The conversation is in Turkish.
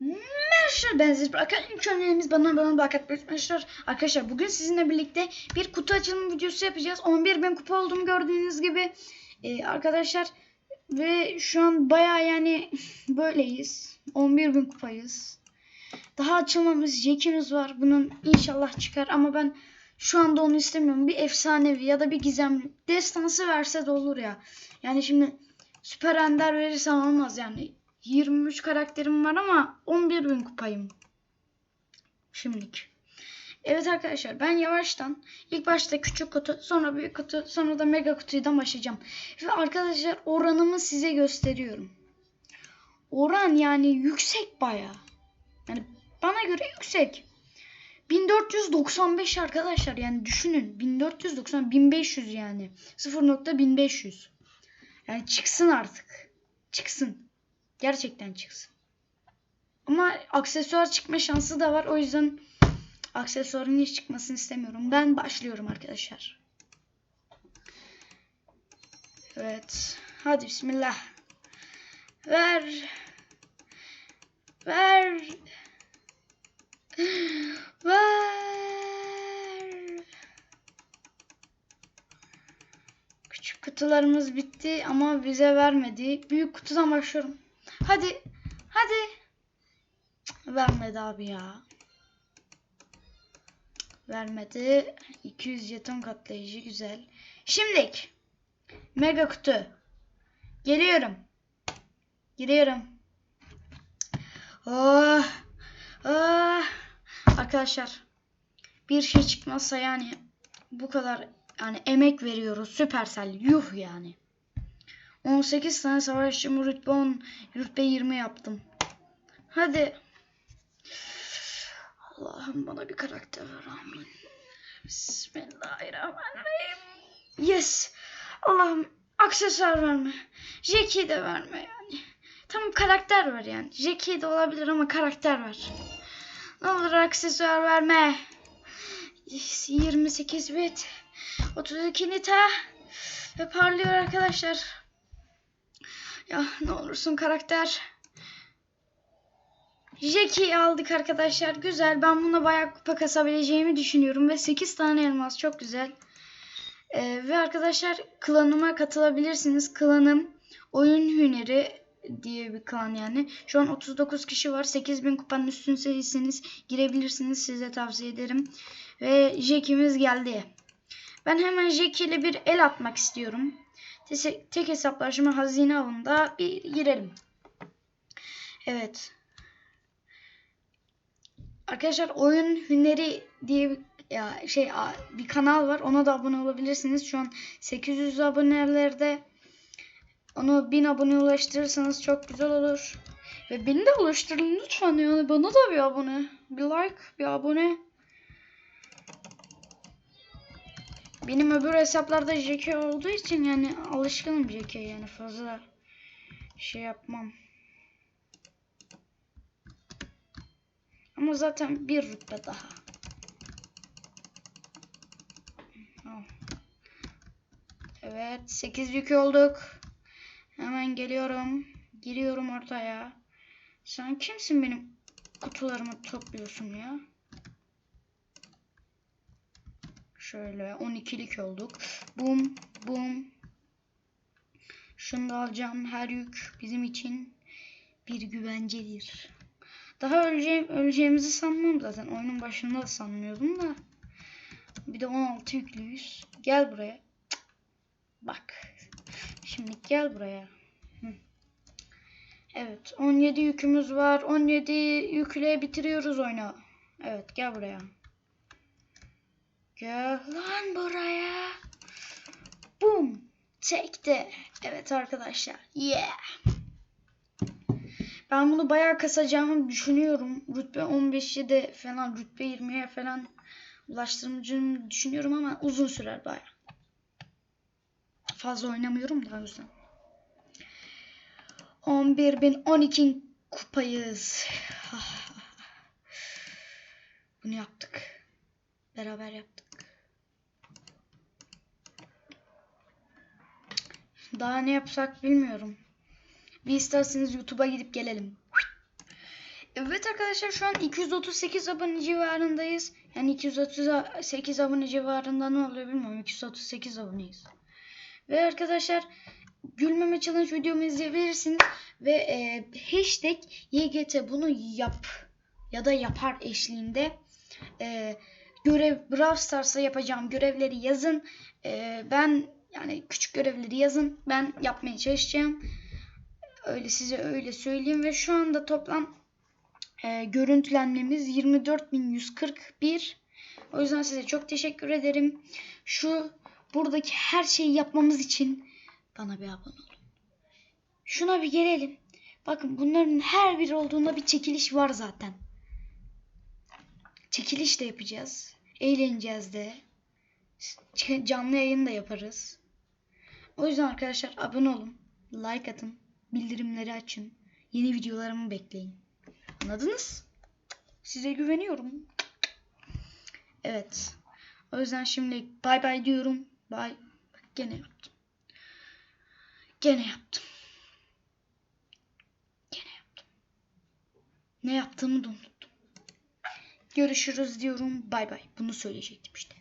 Merhaba ben Zilber. Arkadaşlar ilk öncelerimiz bana bana bakat arkadaşlar. Arkadaşlar bugün sizinle birlikte bir kutu açılım videosu yapacağız. 11 bin kupa olduğumu gördüğünüz gibi. Ee, arkadaşlar ve şu an baya yani böyleyiz. 11 bin kupayız. Daha açılmamız Jack'imiz var. Bunun inşallah çıkar ama ben şu anda onu istemiyorum. Bir efsanevi ya da bir gizemli. Destansı verse de olur ya. Yani şimdi süper ender verirsem olmaz yani. 23 karakterim var ama 11 bin kupayım. Şimdilik. Evet arkadaşlar ben yavaştan ilk başta küçük kutu sonra büyük kutu sonra da mega kutudan başlayacağım. Ve arkadaşlar oranımı size gösteriyorum. Oran yani yüksek baya. Yani bana göre yüksek. 1495 arkadaşlar yani düşünün 1490 1500 yani 0.1500 yani çıksın artık çıksın gerçekten çıksın. Ama aksesuar çıkma şansı da var. O yüzden aksesuarın hiç çıkmasını istemiyorum. Ben başlıyorum arkadaşlar. Evet. Hadi bismillah. Ver. Ver. Ver. Küçük kutularımız bitti ama bize vermedi. Büyük kutudan başlıyorum. Hadi. Hadi. Vermedi abi ya. Vermedi. 200 jeton katlayıcı güzel. Şimdilik. Mega kutu. Geliyorum. Giriyorum. Oh. Oh. Arkadaşlar bir şey çıkmazsa yani bu kadar yani emek veriyoruz Supercell yuh yani. 18 tane savaşçımı rütbe 10 rütbe 20 yaptım. Hadi. Allah'ım bana bir karakter ver amin. Bismillahirrahmanirrahim. Yes. Allah'ım aksesuar verme. Jackie de verme yani. Tamam karakter ver yani. Jackie de olabilir ama karakter ver. Ne olur aksesuar verme. 28 bit. 32 nita. Ve parlıyor arkadaşlar. Ya ne olursun karakter. Jackie'yi aldık arkadaşlar. Güzel. Ben buna bayağı kupa kasabileceğimi düşünüyorum. Ve 8 tane elmas. Çok güzel. Ee, ve arkadaşlar klanıma katılabilirsiniz. Klanım oyun hüneri diye bir klan yani. Şu an 39 kişi var. 8000 kupanın üstünseyseniz girebilirsiniz. Size tavsiye ederim. Ve Jack'imiz geldi. Ben hemen Jack ile bir el atmak istiyorum. Tek, hesaplaşma hazine avında bir girelim. Evet. Arkadaşlar oyun hüneri diye bir ya şey bir kanal var. Ona da abone olabilirsiniz. Şu an 800 abonelerde onu 1000 abone ulaştırırsanız çok güzel olur. Ve beni de ulaştırın lütfen yani bana da bir abone. Bir like, bir abone. Benim öbür hesaplarda JK olduğu için yani alışkınım JK yani fazla şey yapmam. Ama zaten bir rütbe daha. Evet 8 yük olduk. Hemen geliyorum. Giriyorum ortaya. Sen kimsin benim kutularımı topluyorsun ya? Şöyle 12'lik olduk. Bum bum. Şunu da alacağım. Her yük bizim için bir güvencedir. Daha öleceğim, öleceğimizi sanmam zaten. Oyunun başında da sanmıyordum da. Bir de 16 yüklüyüz. Gel buraya. Bak. Şimdi gel buraya. Evet 17 yükümüz var. 17 yükle bitiriyoruz oyunu. Evet gel buraya. Gel lan buraya. Boom. Çekti. Evet arkadaşlar. Yeah. Ben bunu bayağı kasacağımı düşünüyorum. Rütbe 15'e de falan rütbe 20'ye falan ulaştırmayacağımı düşünüyorum ama uzun sürer bayağı. Fazla oynamıyorum da o yüzden. 11.012 kupayız. Bunu yaptık. Beraber yaptık. Daha ne yapsak bilmiyorum. Bir isterseniz YouTube'a gidip gelelim. Evet arkadaşlar şu an 238 abone civarındayız. Yani 238 abone civarında ne oluyor bilmiyorum. 238 aboneyiz. Ve arkadaşlar gülmeme challenge videomu izleyebilirsiniz. Ve e, hashtag YGT bunu yap ya da yapar eşliğinde e, görev Brawl Stars'ta yapacağım görevleri yazın. E, ben yani küçük görevleri yazın. Ben yapmaya çalışacağım. Öyle size öyle söyleyeyim ve şu anda toplam e, görüntülenmemiz 24.141. O yüzden size çok teşekkür ederim. Şu buradaki her şeyi yapmamız için bana bir abone olun. Şuna bir gelelim. Bakın bunların her biri olduğunda bir çekiliş var zaten. Çekiliş de yapacağız. Eğleneceğiz de. Canlı yayın da yaparız. O yüzden arkadaşlar abone olun. Like atın. Bildirimleri açın. Yeni videolarımı bekleyin. Anladınız? Size güveniyorum. Evet. O yüzden şimdi bay bay diyorum. Bay. Bak gene yaptım. Gene yaptım. Gene yaptım. Ne yaptığımı da unuttum. Görüşürüz diyorum. Bay bay. Bunu söyleyecektim işte.